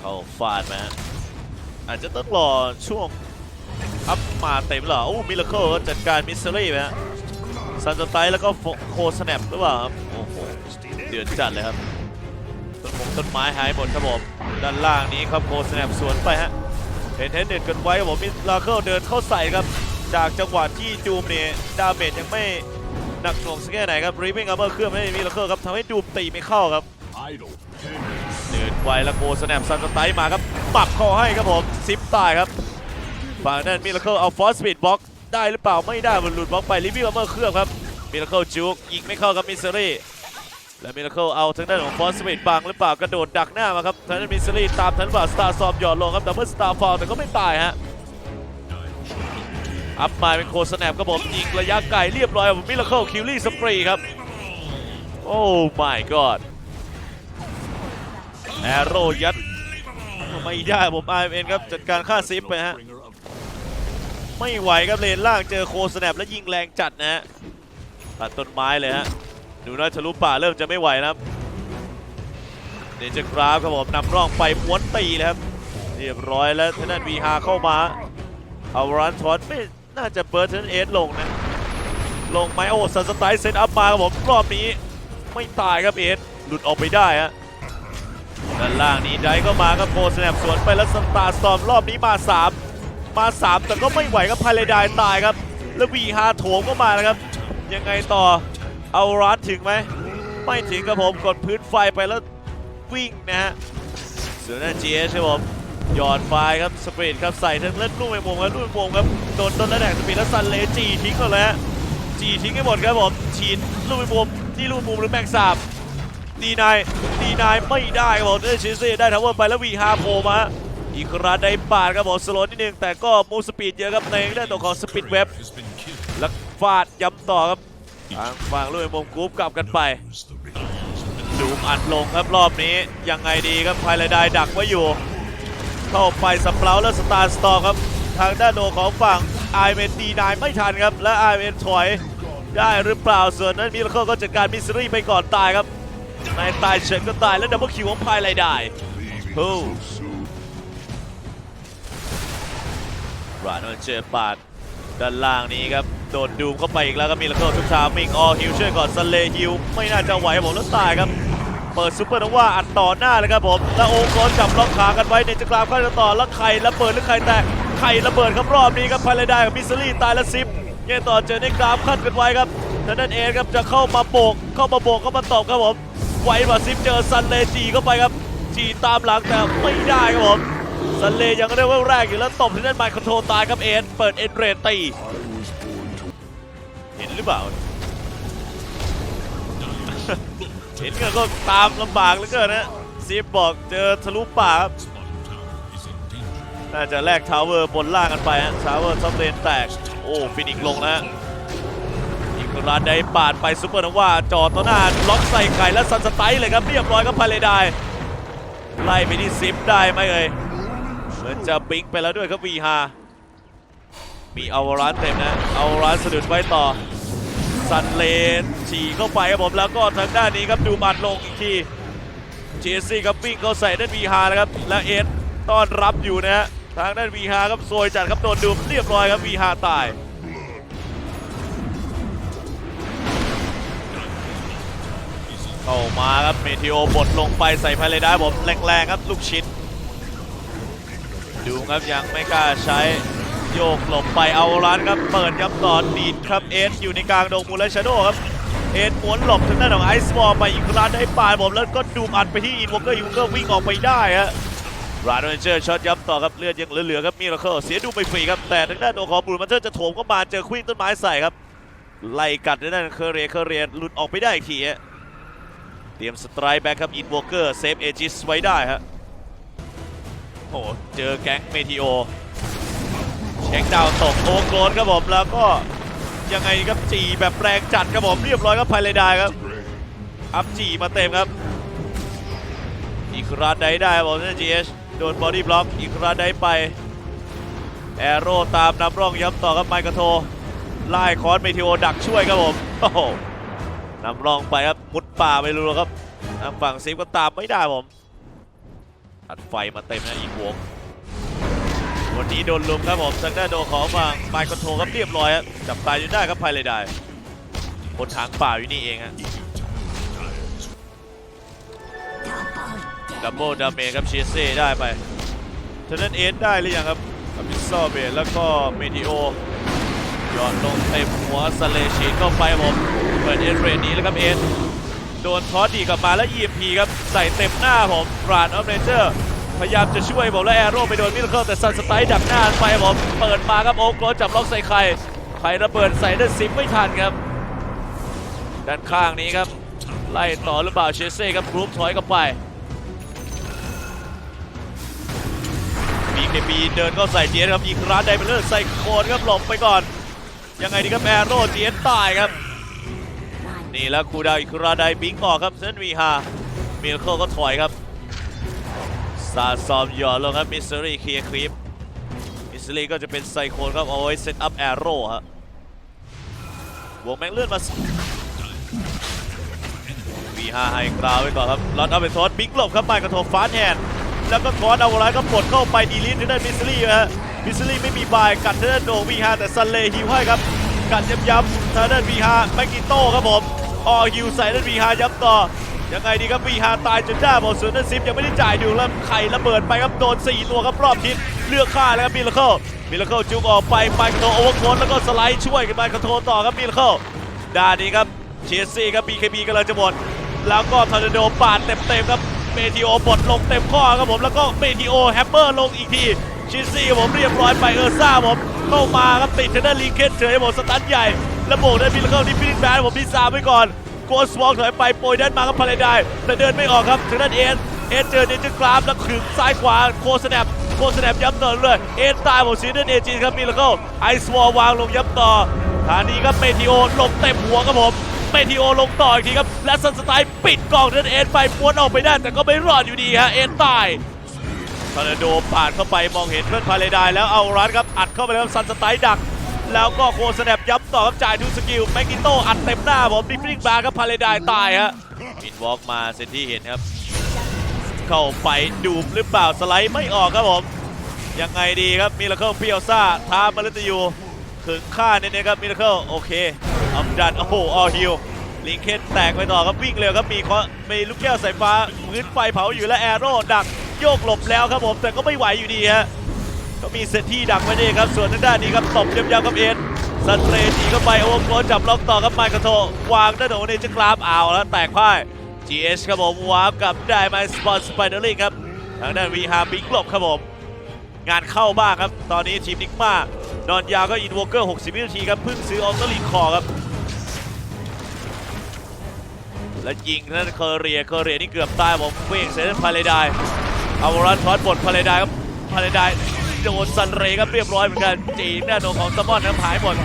เขาฟาดมาฮะอาจจะต้องรอช่วงอัพมาเต็มเหรอโอ้มิลเคิลจัดการมิสซิลี่ไปฮะซันสไตล์แล้วก็โคสแนปหรือเปล่าครับโอ้โหเดือดจัดเลยครับต้นมงต้นไม้หายหมดครับผมด้านล่างนี้ครับโคสแนปสวนไปฮะเห็นเทนเด็ดกันไว้ผมมิลเคิลเดินเข้าใส่ครับ จากจังหวะที่จูมเนี่ยดาเมจยังไม่หนักหน่วงสักแค่ไหนครับรีวิ่งอัพเบอร์เครื่องไม่มีลเคิลครับทำให้จูมตีไม่เข้าครับ เดินไวแล้วโกสแนปซันสไตล์มาครับ ปักคอให้ครับผม ซิปตายครับฝั่งนั้นมิลเคิลเอาฟอสสปีดบล็อกได้หรือเปล่าไม่ได้มันหลุดบล็อกไปรีวิวอัพเบอร์เครื่องครับมิลเคิลจุกยิงไม่เข้ากับมิสซิลี่และมิลเคิลเอาทางด้านของฟอสสปีดบังหรือเปล่ากระโดดดักหน้ามาครับทางด้านมิสซิลี่ตามทันหรือเปล่าสตาร์ซอมหยอดลงครับดับเบิลสตาร์ฟอลแต่ก็ไม่ตายฮะอัพมาเป็นโคสแนปครับผมยิงระยะไกลเรียบร้อยมิลเคิลคิวลี่สปรีครับโอ้ my god แอโร่ยัดไม่ได้ผม IMN ครับจัดการค่าซิปไปฮะไม่ไหวครับเลนล่างเจอโคสแนปแล้วยิงแรงจัดนะฮะตัดต้นไม้เลยฮะดูน่าทะลุป่าเริ่มจะไม่ไหวนะครับเดนเจอร์กราฟครับผมนำร่องไปม้วนตีเลยครับเรียบร้อยแล้วทางด้านวีฮาเข้ามาเอารันทอสไม่น่าจะเบิร์ดเทนเอสลงนะลงไหมโอ้ซันสไตล์เซตอัพมาครับผมรอบนี้ ไม่ตายครับเอสหลุดออกไปได้ฮะ ด้านล่างนี้ได้ก็มาครับโคสแนปสวนไปแล้วสตาร์สตอมรอบนี้มา 3 มา 3 แต่ก็ไม่ไหวครับพาเลดายตายครับ แล้ววีฮาโถมก็มาแล้วครับ ยังไงต่อเอารันถึงไหม ไม่ถึงครับผมกดพื้นไฟไปแล้ววิ่งนะฮะส่วนนั้นจีเอชครับผมหยอดไฟครับสปีดครับใส่ทั้งเล่นลูกไปมุมครับลูกไปมุมครับโดนต้นแล้วแดกสปีดแล้วซันเลจีทิ้งก่อนเลยฮะจีทิ้งให้หมดครับผมฉีดลูกไปมุมที่ลูกมุมหรือแม็กซ์สาม ดีนายดีนายไม่ได้ครับผมได้ชิซี่ได้ทาวเวอร์ไปแล้ววีฮาโผล่มาอีกรั้งได้ปาดครับผมสโลว์นิดนึงแต่ก็มูสปีดเยอะครับในเรื่องตัวของสปีดเว็บแล้วฟาดย้ำต่อครับทางฝั่งลูกไปมุมกรุ๊ปกลับกันไปดูอัดลงครับรอบนี้ยังไงดีครับไพลดายดักไว้อยู่ เข้าไปสเปราแล้วสตาร์สตอร์ครับ ทางด้านโนของฝั่งไอเมนดีนายไม่ทันครับ และไอเมนถอยได้หรือเปล่าส่วนนั้นมิลเคิลก็จัดการมิสซิรี่ไปก่อนตายครับ นายตายเฉินก็ตายแล้วดับเบิลคิวของไพลดายโอ้ราโนเจอปาดด้านล่างนี้ครับ โดนดูมเข้าไปอีกแล้วก็มิลเคิลทุกทามิงออฮิวช่วยก่อนสเลฮิว ไม่น่าจะไหวผมแล้วตายครับเปิดซูเปอร์นว่าอัดต่อหน้าเลยครับผม แล้วโองกรจับล็อกขากันไว้ในจักรามเข้าต่อแล้วไข่ระเบิดหรือไข่แตกไข่ระเบิดครับรอบนี้ครับพาเลได้กับมิสซิลี่ตายแล้วซิปเนี่ยต่อเจอในกราฟขั้นกันไว้ครับทางด้านเอครับจะเข้ามาโบกเข้ามาโบกเข้ามาตบครับผม ไวกว่าซิปเจอซันเลจีเข้าไปครับจีตามหลังแต่ไม่ได้ครับผมซันเลยังเรียกว่าแรกอยู่แล้วตบทางด้านมค์คอนโทรลตายครับเอ็นเปิดเอ็นเรตตีเห็นหรือเปล่าเห็นก็ตามลำบากเหลือเกินนะซีฟบอกเจอทะลุป่าครับน่าจะแลกทาวเวอร์บนล่างกันไปฮะทาวเวอร์ซับเลนแตก โอ้ ฟินิกลงนะ ร้านใดปาดไปซุปเปอร์นว่าจอดต่อหน้าล็อกใส่ไข่และซันสไตล์เลยครับเรียบร้อยครับพาเลไดายไล่ไปที่ซิปได้ไหมเอ่ยเหมือนจะปิ๊งไปแล้วด้วยครับวีฮามีเอาร้านเต็มนะเอาร้านสะดุดไว้ต่อซันเลนฉี่เข้าไปครับผมแล้วก็ทางด้านนี้ครับดูบัตรลงอีกทีเจสซี่ครับวิ่งเข้าใส่ด้านวีฮานะครับและเอ็ดต้อนรับอยู่นะฮะทางด้านวีฮาครับโซยจัดครับโดนดูมเรียบร้อยครับวีฮาตาย เข้ามาครับเมทิโอบดลงไปใส่พาเลด้ผมแรงๆครับลูกชิ้น ดูครับยังไม่กล้าใช้โยกหลบไปเอาร้านครับเปิดยับต่อดีดครับเอสอยู่ในกลางดงมูลและชาโดครับเอสม้วนหลบทางด้านของไอซ์บอลไปอีกร้านได้ปาดผมแล้วก็ดูมอัดไปที่อินวอเกอร์อินวอเกอร์วิ่งออกไปได้ฮะราดเวนเจอร์ช็อตยับต่อครับเลือดยังเหลือๆครับมิราเคิลเสียดูไปฟรีครับแต่ทางด้านโดของบูลมันเตอร์จะโถมเข้ามาเจอควีนต้นไม้ใส่ครับไล่กัดทางด้านเคเรียเคเรียหลุดออกไปได้อีกทีฮะ เตรียมสไตร์แบ็คครับอินวอเกอร์เซฟเอจิสไว้ได้ฮะโอ้โหเจอแก๊งเมทิโอเช็คดาวตกโอโกรนครับผมแล้วก็ยังไงครับจีแบบแรงจัดครับผมเรียบร้อยครับไพเลดายครับอัพจีมาเต็มครับอีกราได้ได้ครับผมนั่นจีเอชโดนบอดี้บล็อกอีกราได้ไปแอโร่ตามนำร่องย้ำต่อครับไมค์กระโทไล่คอสเมทิโอดักช่วยครับผมโอ้โหนำร่องไปครับมุด ป่าไปรู้ครับทางฝั่งซิฟก็ตามไม่ได้ผมอัดไฟมาเต็มนะอีกวงวันนี้โดนลุมครับผมทางด้านโดของฝั่งไมค์คอนโทรครับเรียบร้อยครับจับตายอยู่ได้ครับภายเลยได้คนทางป่าอยู่นี่เองฮะดับเบิลดาเมจครับเชสเซ่ได้ไปฉะนั้นเอสได้หรือยังครับกับมิสซอเบตแล้วก็เมทิโอยอดลงเต็มหัวสเลชีนเข้าไปผมเปิดเอสเรนนี้แล้วครับเอส โดนทอสดีกลับมาแล้ว EMP ครับใส่เต็มหน้าผมกราดออฟเนเจอร์พยายามจะช่วยผมและแอโร่ไปโดนมิลเคิลแต่ซันสไตล์ดักหน้าไปผมเปิดมาครับโอ๊กโรจับล็อกใส่ใครใครระเบิดใส่ได้ซิปไม่ทันครับ ด้านข้างนี้ครับ ไล่ต่อหรือเปล่าเชสเซ่ครับกรุ๊ปถอยกลับไป BKB เดินเข้าใส่เจสครับยิงร้านไดเมเลอร์ใส่โคนครับหลบไปก่อน ยังไงดีครับแอโร่เจสตายครับ นี่แล้วครูดาวอีกคราไดบิงออกครับเซนวีฮามิลเคิลก็ถอยครับซาซอมหย่อนลงครับมิสซิรี่เคลียร์คลิปมิสซิรี่ก็จะเป็นไซโคนครับเอาไว้เซตอัพแอโร่ฮะวงแม็กเลื่อนมาวีฮาให้กราวไว้ก่อนครับลอดเอาไปทอสบิ๊กหลบครับไมค์กระโถฟ้าแทนแล้วก็ทอสเอาไว้ก็ปลดเข้าไปดีลิทที่ได้มิสซิรี่ฮะมิสซิรี่ไม่มีบายกัดเทนโดวีฮาแต่ซันเลฮิวให้ครับ กัดย้ำๆทางด้านวีฮาแมกกิโต้ครับผมออฮิวใส่ด้านวีฮาย้ำต่อยังไงดีครับวีฮาตายจนได้บอกส่วนด้านซิฟยังไม่ได้จ่ายดูแล้วไข่ระเบิดไปครับโดน4ตัวครับรอบทิศเลือกฆ่าแล้วครับมิลเคิลมิลเคิลจุกออกไปไปคอนโทรโอเวอร์โค้ดแล้วก็สไลด์ช่วยกันไปคอนโทรต่อครับมิลเคิลด้านนี้ครับเชสซี่ครับ BKB กำลังจะหมดแล้วก็ทอร์นาโดปาดเต็มๆครับเมทิโอบดลงเต็มข้อครับผมแล้วก็เมทิโอแฮมเมอร์ลงอีกที ชิซี่ผมเรียบร้อยไปเออร์ซ่าผมเข้ามาครับติดเทนเนอร์ลิงเคนเฉยผมสตันใหญ่แล้วโบกได้มิลเคิลที่ฟิลิแบนผมดีซาไว้ก่อนโกสวอลถอยไปโปรยด้านมาครับพาเลไดแต่เดินไม่ออกครับทางด้านเอสเอสเจอเนจอร์กราฟแล้วขึงซ้ายขวาโคสแนปโคสแนปย้ำต่อเลยเอสตายผมซีเดนเอจีครับมิลเคิลไอซ์วอลวางลงย้ำต่อทานี้ครับเมทิโอลงเต็มหัวครับผมเมทิโอลงต่ออีกทีครับและซันสไตล์ปิดกล่องนั่นเอ็นไปม้วนออกไปได้แต่ก็ไม่รอดอยู่ดีฮะเอ็นตาย อร์นาโดปาดเข้าไปมองเห็นเพื่อนพาเลดายแล้วเอารันครับอัดเข้าไปแล้วซันสไตล์ดัก แล้วก็โคสแนปย้ำต่อครับจ่ายดูสกิลแมกกิโตอัดเต็มหน้าผมดิฟริงบาร์ครับพาเลดายตายฮะมินวอล์กมาเซนที่เห็นครับ เข้าไปดูมหรือเปล่าสไลด์ไม่ออกครับผมยังไงดีครับมิลเคิลเปียวซ่าท้ามาเลตยูขึงฆ่าเน้นๆครับมิลเคิลโอเคอัมดันโอ้โหออฮิลลิงเคนแตกไปต่อครับวิ่งเร็วครับมีเคามีลูกแก้วสายฟ้าพื้นไฟเผาอยู่และแอโร่ดัก โยกหลบแล้วครับผม แต่ก็ไม่ไหวอยู่ดีฮะก็มีเซตที่ดักไว้นี่ครับ ส่วนทางด้านนี้ครับตบย้ำๆครับเอ็นซันเตรตีเข้าไปโอเวอร์โกจับล็อกต่อครับไมค์กระโทวางด้านโหนเนจะกราฟเอาแล้วแตกพ่าย GH ครับผมวาร์ปกับได้ไมสปอนสไปเดอร์ลิงครับทางด้านวีฮาบิ๊กหลบครับผมงานเข้าบ้างครับ ตอนนี้ทีมนิกมานอนยาวก็อินวอเกอร์ 60 วินาทีครับเพิ่งซื้อออสเตรลีคอครับ และยิงนั่นเคอเรียเคอเรียนี่เกือบตายผมเว้งเซนพาเลไดเอาวรันทอสบทพาเลไดครับพาเลไดโดนซันเรครับเรียบร้อยเหมือนกันจีนแน่นอนของซัมมอนครับหายหมด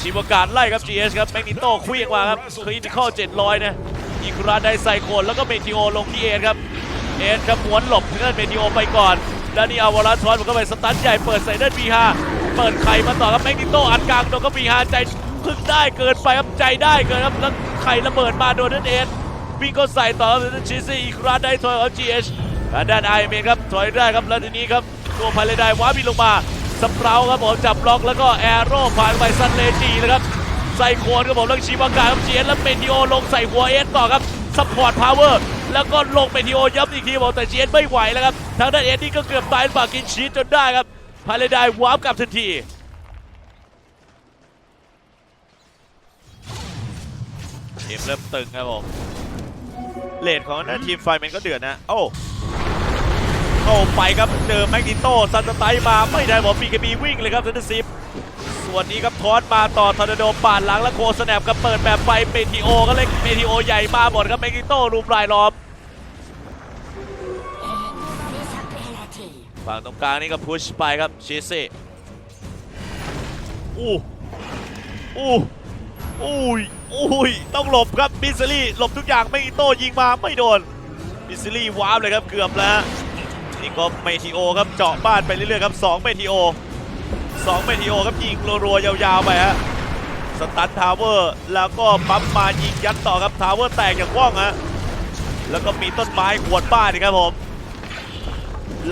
ชีวการไล่ครับ GS ครับแมกนิโต้คลี้งมาครับคริติคอล700นะอีกราได้ไซโคนแล้วก็เมทิโอลงที่เอครับเอสครับม้วนหลบเพื่อนเมทิโอไปก่อนแล้วนี่เอาวอลลัสทอนมันก็ไปสตันใหญ่เปิดใส่ด้านบีฮาเปิดไข่มาต่อครับแมกนิโต้อัดกลางโดนก็บีฮาใจพึ่งได้เกินไปครับใจได้เกินครับแล้วไข่ระเบิดมาโดนด้านเอสวิ่งก็ใส่ต่อครับด้านชิซี่อีกรั้งได้ถอยของจีเอช ด้านไอเมนครับถอยได้ครับแล้วทีนี้ครับตัวพาเลได้ว้าบินลงมาสเปราครับผมจับล็อกแล้วก็แอโร่ผ่านไปซันเลจีนะครับใส่โคนครับผมแล้วชีวากาครับเจียนแล้วเมทิโอลงใส่หัวเอสต่อครับซัพพอร์ตพาวเวอร์แล้วก็ลงเมทิโอย้ำอีกทีบอกแต่เจียนไม่ไหวแล้วครับทางด้านเอสนี่ก็เกือบตายฝากกินชีสจนได้ครับพาเลได้ว้าร์ปกลับทันทีเกมเริ่มตึงครับผม เลดของนันทีมไฟแมนก็เดือดนะ โอ้เข้าไปครับเจอแมกนิโต้ซันสไตล์มาไม่ได้บอปีกบีวิ่งเลยครับทันทีซิฟส่วนนี้ครับทอสมาต่อทอร์นาโดปาดหลังแล้วโคสแนปก็เปิดแบบไปเมทิโอก็เล็กเมทิโอใหญ่มาหมดครับเมกนิโต้รูปลายล้อมฝั่งตรงกลางนี่ก็พุชไปครับชิเซ่อู้อู้อุ้ย อุ้ยต้องหลบครับมิสซิลี่หลบทุกอย่างเมกิโต้ยิงมาไม่โดนมิสซิลี่ว้าวเลยครับเกือบแล้วนี่ก็เมทิโอครับเจาะบ้านไปเรื่อยๆครับ2เมทิโอสองเมทิโอครับยิงรัวๆยาวๆไปฮะสตันทาวเวอร์แล้วก็ปั๊มมายิงยัดต่อครับทาวเวอร์แตกอย่างว่องฮะแล้วก็มีต้นไม้ขวดบ้านนี่ครับผม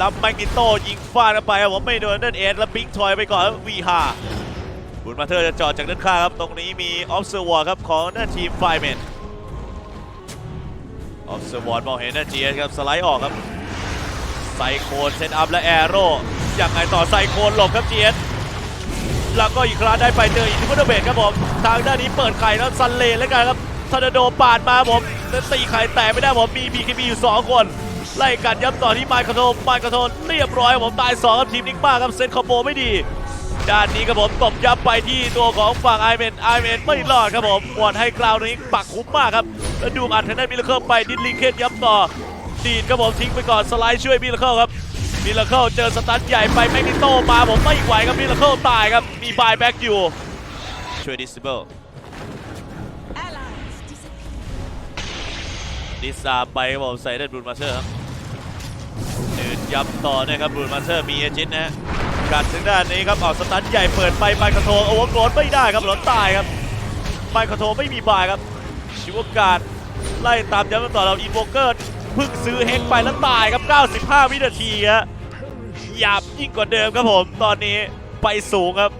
ลับแมกนิโตยิงฟาดเข้าไปครับผมไม่โดนนั่นเอ็ดแล้วบิงทอยไปก่อนวีฮา บุญมาเธอจะจอดจากด้านข้างครับ ตรงนี้มีออฟเซอร์วอร์ครับ ของหน้าทีมไฟเมนออฟเซอร์วอร์มองเห็นหน้าจีเอสครับ สไลด์ออกครับ ไซโคนเซตอัพและแอโร่ยังไงต่อไซโคนหลบครับจีเอสแล้วก็อีกครั้งได้ไปเจออินทิพุตเบตครับผม ทางด้านนี้เปิดไข่แล้วซันเลนแล้วกันครับทอร์นาโดปาดมาผมแล้วตีไข่แตกไม่ได้ผมมีบีคีบีอยู่ 2 คนไล่กัดย้ำต่อที่ไมค์คาโทไมค์คาโทเรียบร้อยผมตาย2ครับทีมนิกมาครับเซตคอมโบไม่ดี ด้านนี้ครับผมตบยับไปที่ตัวของฝั่งไอเมนไอเมนไม่รอดครับผมหวดให้กราวนี้ปักคุ้มมากครับแล้วดูอัดทางด้านมิลเลอร์ไปดินลิงเคนย้ำต่อดีดครับผมทิ้งไปก่อนสไลด์ช่วยมิลเลอร์ครับมิลเลอร์เจอสตันใหญ่ไปแมกนิโตมาผมไม่ไหวครับมิลเลอร์ตายครับมีบายแบ็กอยู่ช่วยดิสเบิล Allies disappear. ดิสซาไปครับผมใส่ได้บรูนมาสเตอร์ครับเดินย้ำต่อนะครับบรูนมาสเตอร์มีเอจินนะฮะ กัดถึงด้านนี้ครับออกสตันใหญ่เปิดไปไมค์คาโทโอเวอร์โกรธไม่ได้ครับหลอนตายครับไมค์คาโทไม่มีบายครับชิวการดไล่ตามย้ำต่อเราอินโวเกอร์เพิ่งซื้อเฮกไปแล้วตายครับ 95 วินาทีฮะหยาบยิ่งกว่าเดิมครับผม ตอนนี้ไปสูงครับ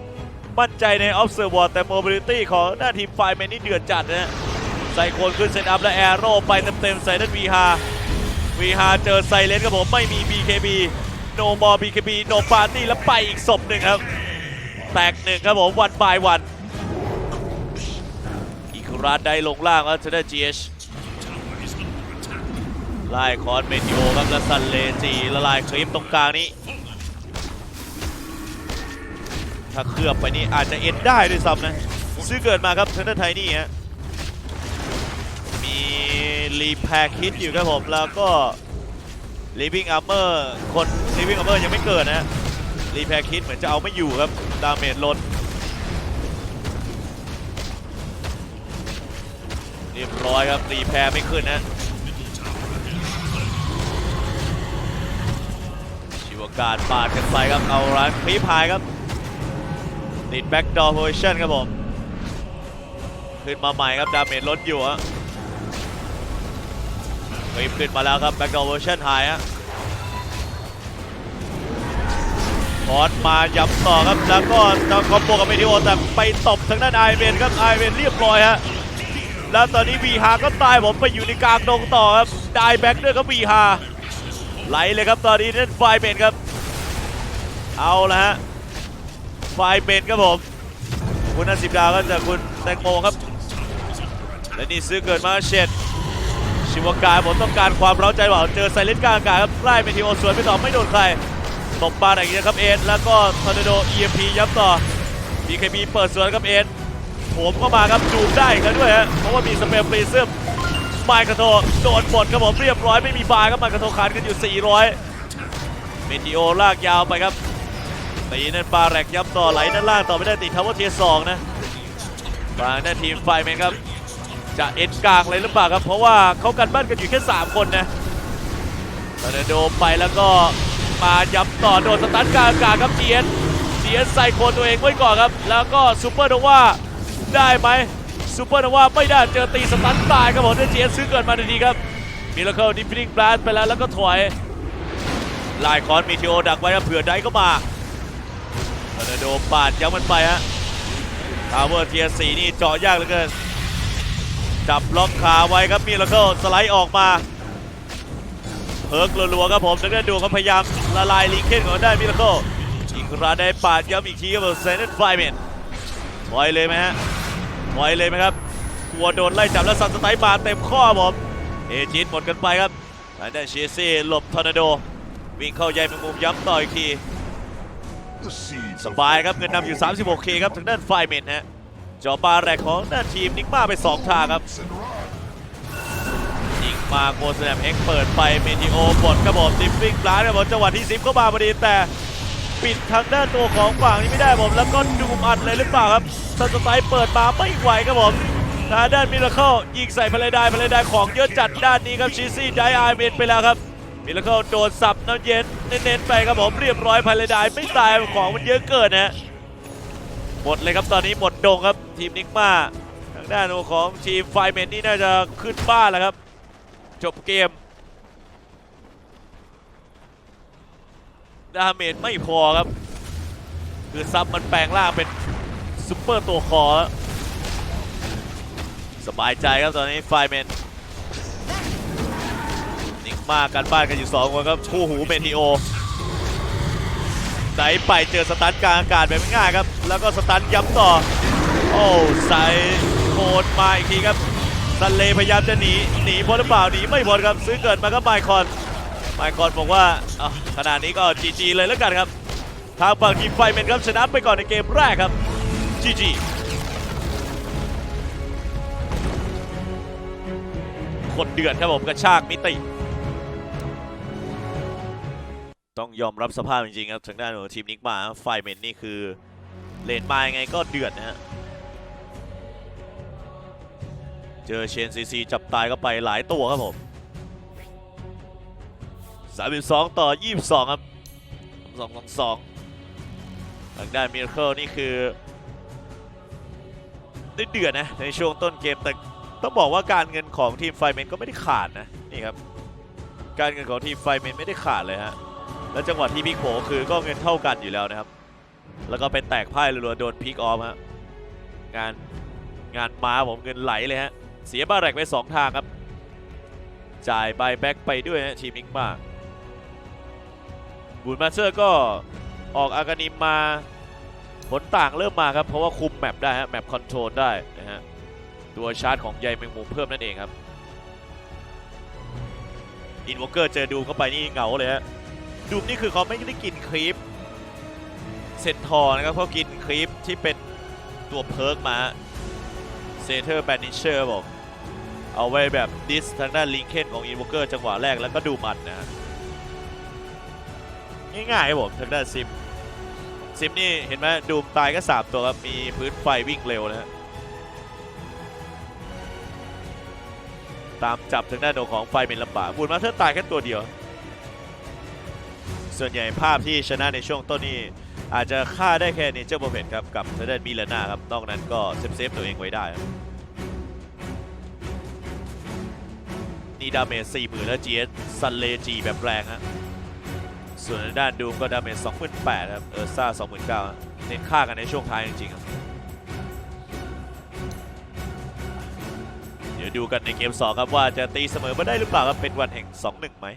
มั่นใจใน Observer แต่ Mobility ของหน้าทีมไฟแมนนี่เดือดจัดนะฮะใส่โคนขึ้นเซตอัพและแอโร่ไปเต็มๆใส่ด้านวีฮาวีฮาเจอไซเลนครับผมไม่มี BKB โนมอ BKB โนปาร์ตี้แล้วไปอีกศพหนึ่งครับ แตกหนึ่งครับผมวันบายวันอีกราดได้ลงล่างแล้วเทเดจีเอชไล่คอนเมทิโอครับแล้วซันเลจีละลายคลิปตรงกลางนี้ ถ้าเคลือบไปนี่อาจจะเอ็นได้ด้วยซ้ำนะ ซื้อเกิดมาครับเทนเดอร์ไทนี่ฮะมีรีแพคคิดอยู่ครับผมแล้วก็ Living Armor คน Living Armor ยังไม่เกิดนะรีแพคคิดเหมือนจะเอาไม่อยู่ครับ ดาเมจลดเรียบร้อยครับ รีแพรไม่ขึ้นนะชิวการปาดกันไปครับ เอาร้านคลีพายครับ ติดแบ็กดอร์โพซิชั่นครับผม ขึ้นมาใหม่ครับ ดาเมจลดอยู่ฮะ คลิปขึ้นมาแล้วครับแบ็กดอร์เวอร์ชันไฮฮะพอดมาย้ำต่อครับแล้วก็จะคอมโบกับเมทิโอแต่ไปตบทางด้านไอเวนครับไอเวนเรียบร้อยฮะแล้วตอนนี้วีฮาก็ตายผมไปอยู่ในกลางดงต่อครับได้แบ็กด้วยครับวีฮาไหลเลยครับตอนนี้นั่นไฟเมนครับ เอาละฮะไฟเมนครับผมคุณนันสิบดาวก็จากคุณแตงโมครับ และนี่ซื้อเกิดมาเช็ด ชิวกายผมต้องการความเร้าใจว่าเจอไซเลนกลางอากาศครับไล่เมทิโอสวนไปต่อไม่โดนใครตบปาอย่างนี้นะครับเอ็นแล้วก็ทอร์นาโด EMP ย้ำต่อ BKB เปิดสวนครับเอ็นโถมเข้ามาครับจูบได้อีกแล้วด้วยฮะเพราะว่ามีสเปรย์ฟรีซึมไมค์กระโทโดนหมดครับผมเรียบร้อยไม่มีบาร์ครับมค์กระโทขาดกันอยู่ 400 เมทิโอลากยาวไปครับตีนั่นปาแรกย้ำต่อไหลด้านล่างต่อไม่ได้ติดทาวเวอร์เทียสองนะบางหน้าทีมไฟแมนครับ จะเอ็นกลางเลยหรือเปล่าครับ เพราะว่าเขากันบ้านกันอยู่แค่ 3 คนนะตอร์นาโดไปแล้วก็มาย้ำต่อโดนสตันกลางอากาศครับเจียนเจียนใส่โคนตัวเองไว้ก่อนครับ แล้วก็ซูเปอร์โนวาได้ไหมซูเปอร์โนวาไม่ได้เจอตีสตันตายครับผมได้เจียนซื้อเกิดมาทันทีครับมิราเคิลดิฟฟิงบลัสไปแล้วแล้วก็ถอยลายคอนมีทีโอดักไว้ครับเผื่อได้ก็มาตอร์นาโดปาดย้ำมันไปฮะทาวเวอร์เทียสีนี่เจาะยากเหลือเกิน จับล็อกขาไว้ครับมีแล้วก็สไลด์ออกมาเพิร์กรัวๆครับผมแล้วก็ดูเขาพยายามละลายลิงเคนของได้มิราโคอีกราได้ปาดย้ำอีกทีครับผมเซนต์ไฟเมนถอยเลยไหมฮะถอยเลยไหมครับกลัวโดนไล่จับแล้วสันสไตล์มาเต็มข้อผมเอจิตหมดกันไปครับทางด้านเชซี่หลบทอร์นาโดวิ่งเข้าใยแมงมุมย้ำต่ออีกที The seeds สบายครับเงินนำอยู่ 36K ครับทางด้านไฟเมนฮะ จอบาแรกของด้าทีมนิกมาไป2ทางครับยิงมาโกสแนมเอ็กเปิดไปเมทิโอบดครับผมดิฟฟิงปลานครับผมจังหวะที่ซิปเข้ามาพอดีแต่ปิดทางด้านตัวของฝั่งนี้ไม่ได้ผมแล้วก็ดูมอัดเลยหรือเปล่าครับซันสไตล์เปิดมาไม่ไหวครับผมทางด้านมิราเคิลยิงใส่พลายได้พลายได้ของเยอะจัดด้านนี้ครับชีซี่ไดอาร์เมนไปแล้วครับมิราเคิลโดนสับน้ำเย็นเน้นๆไปครับผมเรียบร้อยพลายได้ไม่ตายของมันเยอะเกินนะฮะ หมดเลยครับตอนนี้หมดดงครับทีมนิกมาทางด้านของทีมไฟเมนนี่น่าจะขึ้นบ้านแล้วครับ จบเกมดาเมจไม่พอครับ คือซับมันแปลงร่างเป็นซุปเปอร์ตัวคอสบายใจครับตอนนี้ไฟเมนนิกมากันบ้านกันอยู่สองคนครับคู่หูเมทีโอไดไปเจอสตันกลางอากาศแบบง่ายครับ แล้วก็สตันย้ำต่อ โอ้ใส่โคนมาอีกทีครับซันเลพยายามจะหนี หนีพ้นหรือเปล่า หนีไม่พ้นครับ ซื้อเกิดมาก็ไมคอน ไมคอนบอกว่าขนาดนี้ก็จีจีเลยแล้วกันครับ ทางฝั่งทีมไฟเมนครับชนะไปก่อนในเกมแรกครับจีจีคนเดือดครับผมกระชากมิติ ต้องยอมรับสภาพจริงๆครับทางด้านของทีมนิกมาไฟเมนนี่คือ เลนมายังไงก็เดือดนะฮะ เจอเชนซีซีจับตายก็ไปหลายตัวครับผม32ต่อ22ครับ2 2 2ทางด้านมิราเคิลนี่คือได้เดือดนะ ในช่วงต้นเกมแต่ต้องบอกว่าการเงินของทีมไฟเมนก็ไม่ได้ขาดนะ นี่ครับ การเงินของทีมไฟเมนไม่ได้ขาดเลยฮะ แล้วจังหวะที่พลิโผคือก็เงินเท่ากันอยู่แล้วนะครับ แล้วก็ไปแตกพ่ายรัวๆโดนพิกออฟฮะงานงานม้าผมเงินไหลเลยฮะ เสียบาแรกไป 2 ทางครับ จ่ายบายแบ็กไปด้วยฮะทีมนิกมาบูนมาเตอร์ก็ออกอากานิมมาผลต่างเริ่มมาครับ เพราะว่าคุมแมปได้ฮะ แมปคอนโทรลได้นะฮะ ตัวชาร์จของใยแมงมุมเพิ่มนั่นเองครับ อินวอเกอร์เจอดูเข้าไปนี่เหงาเลยฮะดูมนี่คือเขาไม่ได้กินครีป เซนทอร์นะครับเขากินครีปที่เป็นตัวเพิร์กมาเซเทอร์แบนนิเชอร์บอก เอาไว้แบบดิสทางด้านลิงเคนของอินวอเกอร์จังหวะแรกแล้วก็ดูมันนะฮะง่ายๆผมทางด้านซิม ซิมนี่เห็นไหมดูมตายก็3ตัวครับ มีพื้นไฟวิ่งเร็วนะฮะตามจับทางด้านโดของไฟเป็นลำบากบูนมาเธอตายแค่ตัวเดียว ส่วนใหญ่ภาพที่ชนะในช่วงต้นนี้ อาจจะฆ่าได้แค่เนเจอร์โปรเพนครับกับทางด้านมิลน่าครับนอกนั้นก็เซฟเซฟตัวเองไว้ได้ครับนี่ดาเมจ4 0,000แล้ว GS ซันเลจีแบบแรงฮะส่วนด้านดูมก็ดาเมจ28,000ครับเออร์ซ่า29,000เน้นฆ่ากันในช่วงท้ายจริงๆครับเดี๋ยวดูกันในเกม2ครับว่าจะตีเสมอมาได้หรือเปล่าครับเป็นวันแห่ง2-1ไหม